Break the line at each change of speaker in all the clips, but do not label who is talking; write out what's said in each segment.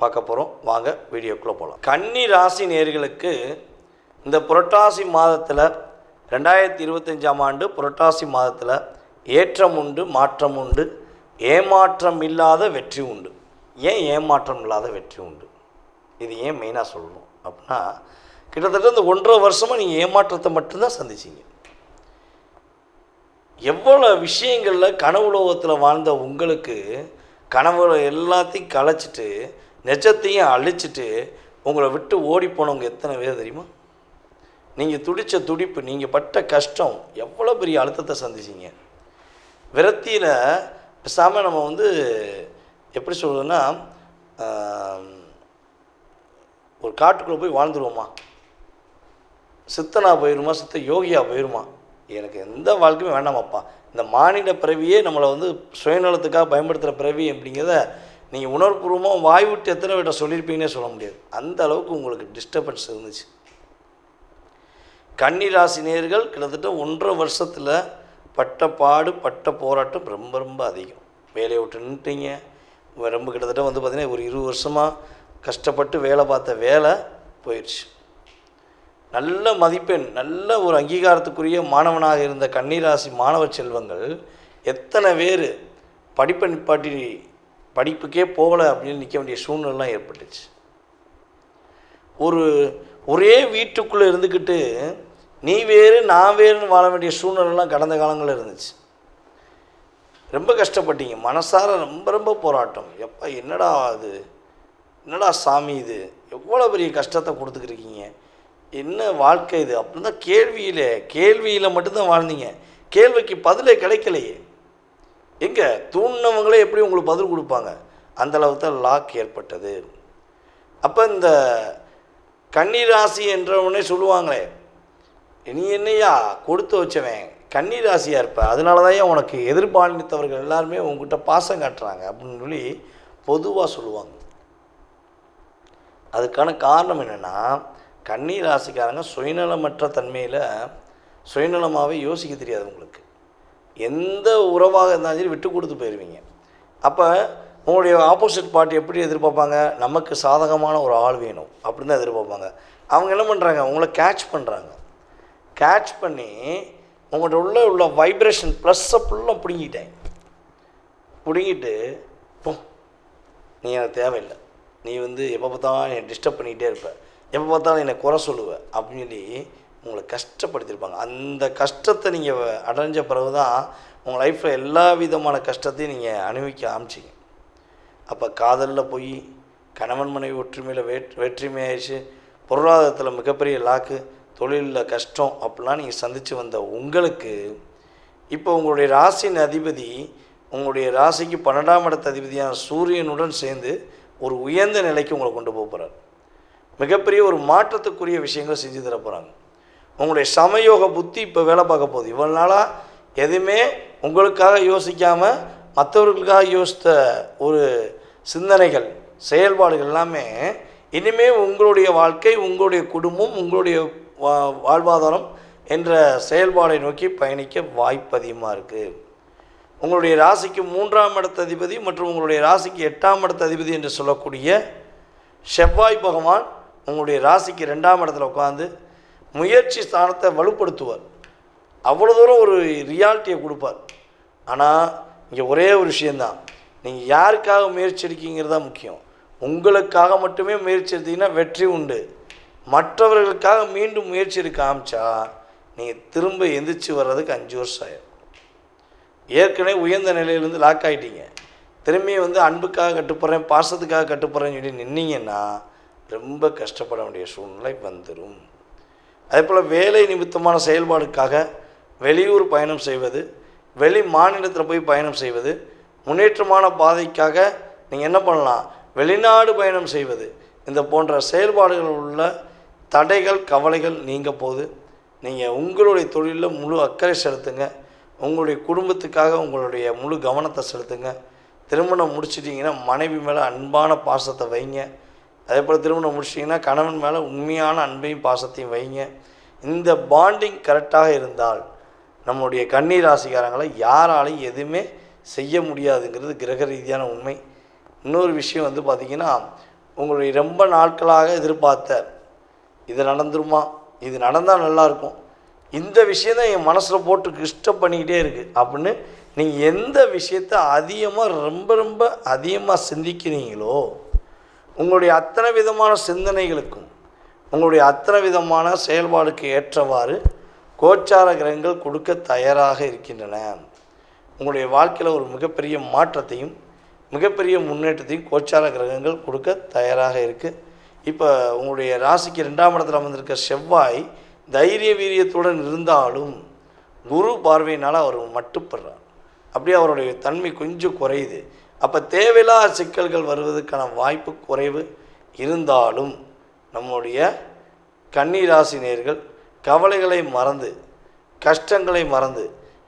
பார்க்க போகிறோம் வாங்க வீடியோக்குள்ளே போகலாம் கன்னி ராசி நேர்களுக்கு இந்த புரட்டாசி மாதத்தில் ரெண்டாயிரத்தி இருபத்தஞ்சாம் ஆண்டு புரட்டாசி மாதத்தில் ஏற்றம் உண்டு மாற்றம் உண்டு. ஏமாற்றம் இல்லாத வெற்றி உண்டு. ஏன் ஏமாற்றம் இல்லாத வெற்றி உண்டு? இது ஏன் மெயினாக சொல்லணும்? அப்படின்னா கிட்டத்தட்ட இந்த ஒன்றரை வருஷமாக நீங்கள் ஏமாற்றத்தை மட்டும்தான் சந்திச்சிங்க. எவ்வளோ விஷயங்களில் கனவுலோகத்தில் வாழ்ந்த உங்களுக்கு கனவுல எல்லாத்தையும் கலைச்சிட்டு நெஜத்தையும் அழிச்சிட்டு உங்களை விட்டு ஓடி போனவங்க எத்தனை பேர் தெரியுமா? நீங்கள் துடித்த துடிப்பு நீங்கள் பட்ட கஷ்டம் எவ்வளோ பெரிய அழுத்தத்தை சந்திச்சிங்க? விரத்தியில் பேசாமல் நம்ம வந்து எப்படி சொல்கிறதுன்னா ஒரு காட்டுக்குள்ளே போய் வாழ்ந்துருவோமா? சித்தனா போயிருமா சித்த யோகியா போயிருமா? எனக்கு எந்த வாழ்க்கையுமே வேண்டாமாப்பா. இந்த மாநில பிறவியே நம்மளை வந்து சுயநலத்துக்காக பயன்படுத்துகிற பிறவி அப்படிங்கிறத நீங்கள் உணர்வுபூர்வமாக வாய் விட்டு எத்தனை விட சொல்லியிருப்பீங்கன்னே சொல்ல முடியாது. அந்த அளவுக்கு உங்களுக்கு டிஸ்டர்பன்ஸ் இருந்துச்சு. கன்னி ராசி நேர்கள் கிட்டத்தட்ட ஒன்றரை வருஷத்தில் பட்ட பாடு பட்ட போராட்டம் ரொம்ப ரொம்ப அதிகம். வேலையை விட்டு நின்றுட்டீங்க ரொம்ப கிட்டத்தட்ட வந்து பார்த்திங்கன்னா ஒரு இருபது வருஷமாக கஷ்டப்பட்டு வேலை பார்த்த வேலை போயிடுச்சு நல்ல மதிப்பெண் நல்ல ஒரு அங்கீகாரத்துக்குரிய மாணவனாக இருந்த கன்னிராசி மாணவ செல்வங்கள் எத்தனை பேர் படிப்பை நிப்பாட்டி படிப்புக்கே போகலை அப்படின்னு நிற்க வேண்டிய சூழ்நிலாம் ஏற்பட்டுச்சு. ஒரு ஒரே வீட்டுக்குள்ளே இருந்துக்கிட்டு நீ வேறு நான் வேறுன்னு வாழ வேண்டிய சூழ்நிலைலாம் கடந்த காலங்களில் இருந்துச்சு. ரொம்ப கஷ்டப்பட்டீங்க. மனசார ரொம்ப ரொம்ப போராட்டம். எப்போ என்னடா அது? என்னடா சாமி இது? எவ்வளோ பெரிய கஷ்டத்தை கொடுத்துக்கிருக்கீங்க என்ன வாழ்க்கை இது? அப்படின்னு தான் கேள்வியில் கேள்வியில் மட்டும்தான் வாழ்ந்தீங்க. கேள்விக்கு பதிலே கிடைக்கலையே. எங்கே? தூண்டினவங்களே எப்படி உங்களுக்கு பதில் கொடுப்பாங்க? அந்தளவுக்கு தான் லாக் ஏற்பட்டது. அப்போ இந்த கன்னிராசி என்றவனே சொல்லுவாங்களே நீ என்னையா கொடுத்து வச்சவன்? கன்னிராசியாக இருப்ப. அதனால தான் உனக்கு எதிர்பாலித்தவர்கள் எல்லாருமே உங்ககிட்ட பாசம் காட்டுறாங்க. அப்படின்னு சொல்லி பொதுவாக சொல்லுவாங்க. அதுக்கான காரணம் என்னென்னா கன்னி ராசிக்காரங்க சுயநலமற்ற தன்மையில் சுயநலமாகவே யோசிக்க தெரியாது உங்களுக்கு. எந்த உறவாக இருந்தாலும் சரி விட்டு கொடுத்து போயிடுவீங்க அப்போ உங்களுடைய ஆப்போசிட் பார்ட்டி எப்படி எதிர்பார்ப்பாங்க? நமக்கு சாதகமான ஒரு ஆள் வேணும் அப்படின்னு தான் எதிர்பார்ப்பாங்க. அவங்க என்ன பண்ணுறாங்க உங்களை கேட்ச் பண்ணுறாங்க கேட்ச் பண்ணி உங்கள்கிட்ட உள்ள உள்ள வைப்ரேஷன் ப்ளஸ்ஸை ஃபுல்லாக பிடுங்கிட்டேன். பிடுங்கிட்டு போ நீ எனக்கு தேவையில்லை. நீ வந்து எப்போ பார்த்தாலும் என்னை டிஸ்டர்ப் பண்ணிக்கிட்டே இருப்ப. எப்போ பார்த்தாலும் என்னை குறை சொல்லுவேன் அப்படின்னு சொல்லி உங்களை கஷ்டப்படுத்தியிருப்பாங்க. அந்த கஷ்டத்தை நீங்கள் அடைஞ்ச பிறகு தான் உங்கள் லைஃப்பில் எல்லா விதமான கஷ்டத்தையும் நீங்கள் அனுபவிக்க ஆரம்பிச்சிங்க. அப்போ காதலில் போய் கணவன் மனைவி ஒற்றுமையில் வேற் வெற்றுமையாயிடுச்சு பொருளாதாரத்தில் மிகப்பெரிய லாக்கு தொழிலில் கஷ்டம் அப்படிலாம் நீங்கள் சந்தித்து வந்த உங்களுக்கு இப்போ உங்களுடைய ராசியின் அதிபதி உங்களுடைய ராசிக்கு பன்னெண்டாம் இடத்த அதிபதியான சூரியனுடன் சேர்ந்து ஒரு உயர்ந்த நிலைக்கு உங்களை கொண்டு போக போகிறார் மிகப்பெரிய ஒரு மாற்றத்துக்குரிய விஷயங்களை செஞ்சு தர போகிறாங்க உங்களுடைய சமயோக புத்தி இப்போ வேலை பார்க்க போகுது. இவ்வளோ நாளாக எதுவுமே உங்களுக்காக யோசிக்காமல் மற்றவர்களுக்காக யோசித்த ஒரு சிந்தனைகள் செயல்பாடுகள் எல்லாமே இனிமேல் உங்களுடைய வாழ்க்கை உங்களுடைய குடும்பம் உங்களுடைய வா- வாழ்வாதாரம் என்ற செயல்பாடை நோக்கி பயணிக்க வாய்ப்பு அதிகமாக இருக்குது உங்களுடைய ராசிக்கு மூன்றாம் இடத்த அதிபதி மற்றும் உங்களுடைய ராசிக்கு எட்டாம் இடத்த அதிபதி என்று சொல்லக்கூடிய செவ்வாய் பகவான் உங்களுடைய ராசிக்கு ரெண்டாம் இடத்துல உட்காந்து முயற்சி ஸ்தானத்தை வலுப்படுத்துவார். அவ்வளோ தூரம் ஒரு ரியாலிட்டியை கொடுப்பார். ஆனால் இங்கே ஒரே ஒரு விஷயந்தான் நீங்கள் யாருக்காக முயற்சி எடுக்கீங்கிறது தான் முக்கியம். உங்களுக்காக மட்டுமே முயற்சி எடுத்தீங்கன்னா வெற்றி உண்டு. மற்றவர்களுக்காக மீண்டும் முயற்சி எடுக்க ஆரம்பிச்சா நீங்கள் திரும்ப எந்திரிச்சு வர்றதுக்கு அஞ்சு வருஷம் ஆயிடும் ஏற்கனவே உயர்ந்த நிலையிலேருந்து லாக் ஆகிட்டீங்க திரும்பி வந்து அன்புக்காக கட்டுப்படுறேன் பாசத்துக்காக கட்டுப்படுறேன்னு சொல்லி நின்னீங்கன்னா ரொம்ப கஷ்டப்பட வேண்டிய சூழ்நிலை வந்துடும் அதே போல் வேலை நிமித்தமான செயல்பாடுக்காக வெளியூர் பயணம் செய்வது வெளி மாநிலத்தில் போய் பயணம் செய்வது முன்னேற்றமான பாதைக்காக நீங்கள் என்ன பண்ணலாம்? வெளிநாடு பயணம் செய்வது. இந்த போன்ற செயல்பாடுகள் உள்ள தடைகள் கவலைகள் நீங்க போது நீங்கள் உங்களுடைய தொழிலில் முழு அக்கறை செலுத்துங்க. உங்களுடைய குடும்பத்துக்காக உங்களுடைய முழு கவனத்தை செலுத்துங்க. திருமணம் முடிச்சிட்டிங்கன்னா மனைவி மேலே அன்பான பாசத்தை வைங்க. அதே போல் திருமணம் முடிச்சிங்கன்னா கணவன் மேலே உண்மையான அன்பையும் பாசத்தையும் வைங்க. இந்த பாண்டிங் கரெக்டாக இருந்தால் நம்முடைய கண்ணீர் ராசிக்காரங்களை யாராலையும் எதுவுமே செய்ய முடியாதுங்கிறது கிரக ரீதியான உண்மை. இன்னொரு விஷயம் வந்து பார்த்திங்கன்னா உங்களுடைய ரொம்ப நாட்களாக எதிர்பார்த்த இது நடந்துருமா? இது நடந்தால் நல்லாயிருக்கும் இந்த விஷயந்தான் என் மனசில் போட்டு இஷ்டம் பண்ணிக்கிட்டே இருக்குது அப்படின்னு நீங்கள் எந்த விஷயத்தை அதிகமாக ரொம்ப ரொம்ப அதிகமாக சிந்திக்கிறீங்களோ உங்களுடைய அத்தனை விதமான சிந்தனைகளுக்கும் உங்களுடைய அத்தனை விதமான செயல்பாடுக்கு ஏற்றவாறு கோச்சார கிரகங்கள் கொடுக்க தயாராக இருக்கின்றன. உங்களுடைய வாழ்க்கையில் ஒரு மிகப்பெரிய மாற்றத்தையும் மிகப்பெரிய முன்னேற்றத்தையும் கோச்சார கிரகங்கள் கொடுக்க தயாராக இருக்குது இப்போ உங்களுடைய ராசிக்கு ரெண்டாம் இடத்துல அமர்ந்திருக்க செவ்வாய் தைரிய வீரியத்துடன் இருந்தாலும் குரு பார்வையினால் அவர் மட்டுப்படுறார். அப்படியே அவருடைய தன்மை கொஞ்சம் குறையுது. அப்போ தேவையில்லாத சிக்கல்கள் வருவதற்கான வாய்ப்பு குறைவு இருந்தாலும் நம்முடைய கன்னிராசினியர்கள் கவலைகளை மறந்து கஷ்டங்களை மறந்து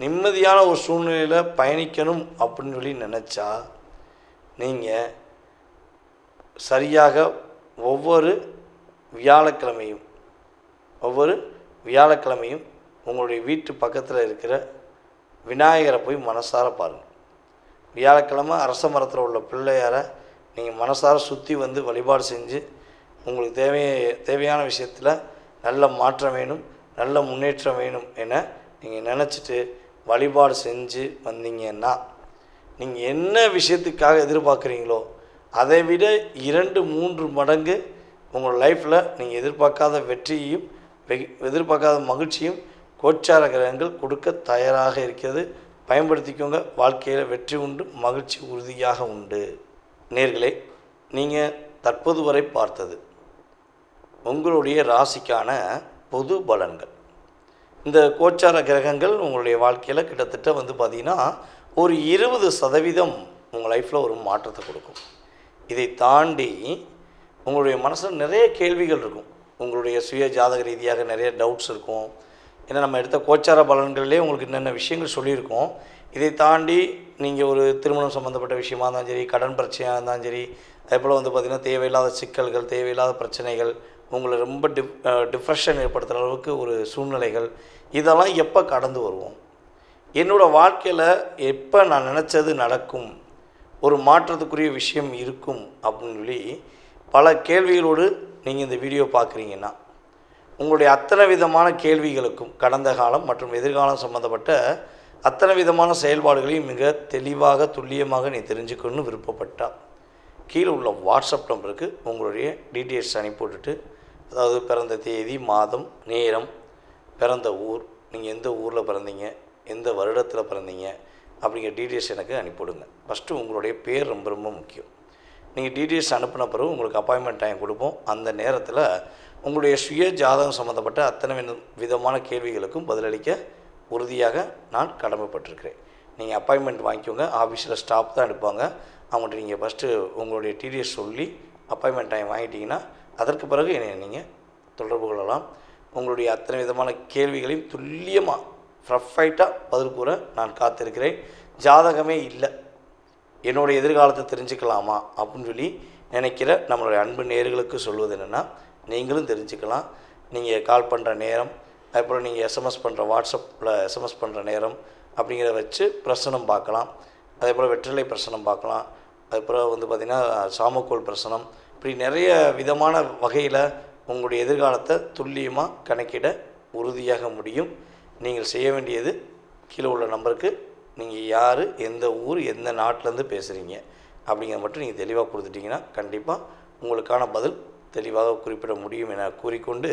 நிம்மதியான ஒரு சூழ்நிலையில் பயணிக்கணும் அப்படின்னு சொல்லி நினச்சா நீங்கள் சரியாக ஒவ்வொரு வியாழக்கிழமையும் ஒவ்வொரு வியாழக்கிழமையும் உங்களுடைய வீட்டு பக்கத்தில் இருக்கிற விநாயகரை போய் மனசார பாருங்கள் வியாழக்கிழமை அரச மரத்தில் உள்ள பிள்ளையாரை நீங்கள் மனசார சுற்றி வந்து வழிபாடு செஞ்சு உங்களுக்கு தேவைய தேவையான விஷயத்தில் நல்ல மாற்றம் வேணும் நல்ல முன்னேற்றம் வேணும் என நீங்கள் நினச்சிட்டு வழிபாடு செஞ்சு வந்தீங்கன்னா நீங்கள் என்ன விஷயத்துக்காக எதிர்பார்க்குறீங்களோ அதை விட இரண்டு மூன்று மடங்கு உங்கள் லைஃப்பில் நீங்கள் எதிர்பார்க்காத வெற்றியையும் வெ- எதிர்பார்க்காத மகிழ்ச்சியும் கோச்சார கிரகங்கள் கொடுக்க தயாராக இருக்கிறது. பயன்படுத்திக்கோங்க. வாழ்க்கையில் வெற்றி உண்டு மகிழ்ச்சி உறுதியாக உண்டு. நேர்களே நீங்கள் தற்போது வரை பார்த்தது உங்களுடைய ராசிக்கான பொது பலன்கள். இந்த கோச்சார கிரகங்கள் உங்களுடைய வாழ்க்கையில் கிட்டத்தட்ட வந்து பார்த்திங்கன்னா ஒரு இருபது சதவீதம் உங்கள் லைஃப்பில் ஒரு மாற்றத்தை கொடுக்கும். இதை தாண்டி உங்களுடைய மனசில் நிறைய கேள்விகள் இருக்கும். உங்களுடைய சுய ஜாதக ரீதியாக நிறைய டவுட்ஸ் இருக்கும். ஏன்னா நம்ம எடுத்த கோச்சார பலன்கள்லேயே உங்களுக்கு என்னென்ன விஷயங்கள் சொல்லியிருக்கோம் இதை தாண்டி நீங்கள் ஒரு திருமணம் சம்மந்தப்பட்ட விஷயமா இருந்தாலும் சரி கடன் பிரச்சனையாக இருந்தாலும் சரி அதே போல் வந்து பார்த்திங்கன்னா தேவையில்லாத சிக்கல்கள் தேவையில்லாத பிரச்சனைகள் உங்களை ரொம்ப டிப் டிப்ரெஷன் ஏற்படுத்துகிற அளவுக்கு ஒரு சூழ்நிலைகள் இதெல்லாம் எப்போ கடந்து வருவோம்? என்னோடய வாழ்க்கையில் எப்போ நான் நினச்சது நடக்கும்? ஒரு மாற்றத்துக்குரிய விஷயம் இருக்கும் அப்படின்னு சொல்லி பல கேள்விகளோடு நீங்கள் இந்த வீடியோ பார்க்குறீங்கன்னா உங்களுடைய அத்தனை விதமான கேள்விகளுக்கும் கடந்த காலம் மற்றும் எதிர்காலம் சம்மந்தப்பட்ட அத்தனை விதமான செயல்பாடுகளையும் மிக தெளிவாக துல்லியமாக நீ தெரிஞ்சுக்கணும்னு விருப்பப்பட்டா கீழே உள்ள வாட்ஸ்அப் நம்பருக்கு உங்களுடைய டீட்டெயில்ஸ் அனுப்பிவிட்டுட்டு அதாவது பிறந்த தேதி மாதம் நேரம் பிறந்த ஊர் நீங்கள் எந்த ஊரில் பிறந்தீங்க எந்த வருடத்தில் பிறந்தீங்க அப்படிங்கிற டீட்டெயில்ஸ் எனக்கு அனுப்பிவிடுங்க ஃபஸ்ட்டு உங்களுடைய பேர் ரொம்ப ரொம்ப முக்கியம். நீங்கள் டீட்டெயில்ஸ் அனுப்பின பிறகு உங்களுக்கு அப்பாயின்மெண்ட் டைம் கொடுப்போம். அந்த நேரத்தில் உங்களுடைய சுய ஜாதகம் சம்மந்தப்பட்ட அத்தனை விதமான கேள்விகளுக்கும் பதிலளிக்க உறுதியாக நான் கடமைப்பட்டிருக்கிறேன். நீங்கள் அப்பாயின்மெண்ட் வாங்கிக்கோங்க ஆஃபீஸில் ஸ்டாஃப் தான் எடுப்பாங்க. அவங்கள்ட்ட நீங்கள் ஃபஸ்ட்டு உங்களுடைய டிடிஎஸ் சொல்லி அப்பாயின்மெண்ட் டைம் வாங்கிட்டீங்கன்னா அதற்கு பிறகு என்னை நீங்கள் தொடர்பு கொள்ளலாம். உங்களுடைய அத்தனை விதமான கேள்விகளையும் துல்லியமாக ஃப்ரஃபைட்டாக பதில் கூற நான் காத்திருக்கிறேன். ஜாதகமே இல்லை. என்னுடைய எதிர்காலத்தை தெரிஞ்சுக்கலாமா அப்படின்னு சொல்லி நினைக்கிற நம்மளுடைய அன்பு நேர்களுக்கு சொல்வது என்னென்னா நீங்களும் தெரிஞ்சுக்கலாம். நீங்கள் கால் பண்ணுற நேரம் அப்புறம் நீங்கள் எஸ்எம்எஸ் பண்ணுற வாட்ஸ்அப்பில் எஸ்எம்எஸ் பண்ணுற நேரம் அப்படிங்கிறத வச்சு பிரசனம் பார்க்கலாம். அதே போல் வெற்றிலை பிரசனம் பார்க்கலாம். அதுக்கப்புறம் வந்து பார்த்திங்கன்னா சாமக்கோள் பிரசனம். இப்படி நிறைய விதமான வகையில் உங்களுடைய எதிர்காலத்தை துல்லியமாக கணக்கிட உறுதியாக முடியும். நீங்கள் செய்ய வேண்டியது கீழே உள்ள நம்பருக்கு நீங்கள் யார் எந்த ஊர் எந்த நாட்டிலேருந்து பேசுகிறீங்க அப்படிங்கிறத மட்டும் நீங்கள் தெளிவாக கொடுத்துட்டிங்கன்னா கண்டிப்பாக உங்களுக்கான பதில் தெளிவாக குறிப்பிட முடியும் என கூறிக்கொண்டு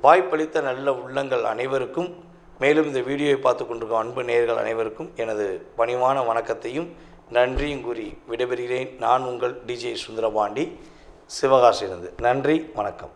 வாய்ப்பளித்த நல்ல உள்ளங்கள் அனைவருக்கும் மேலும் இந்த வீடியோவை பார்த்து கொண்டிருக்கும் அன்பு நேயர்கள் அனைவருக்கும் எனது பணிவான வணக்கத்தையும் நன்றியும் கூறி விடைபெறுகிறேன். நான் உங்கள் டிஜே சுந்தரபாண்டி. சிவகாசிலிருந்து நன்றி வணக்கம்.